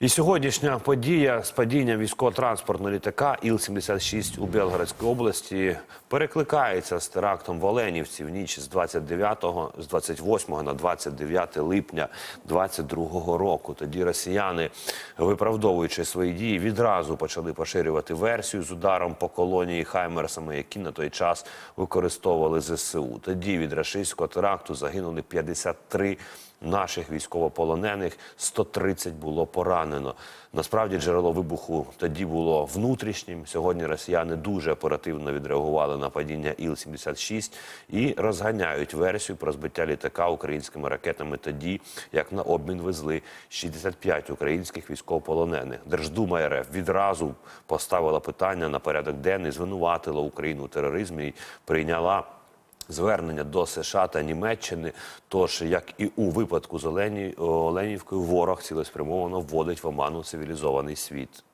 І сьогоднішня подія з падінням військово-транспортного літака Іл-76 у Белгородській області перекликається з терактом в Оленівці в ніч з 29 з 28 на 29 липня 22 року. Тоді росіяни, виправдовуючи свої дії, відразу почали поширювати версію з ударом по колонії Хаймерсами, які на той час використовували ЗСУ. Тоді від рашистського теракту загинули 53 наших військовополонених 130 було поранено. Насправді джерело вибуху тоді було внутрішнім. Сьогодні росіяни дуже оперативно відреагували на падіння Іл-76 і розганяють версію про збиття літака українськими ракетами тоді, як на обмін везли 65 українських військовополонених. Держдума РФ відразу поставила питання на порядок денний, звинуватила Україну у тероризмі і прийняла звернення до США та Німеччини. Тож, як і у випадку з Олені, Оленівкою, ворог цілеспрямовано вводить в оману цивілізований світ.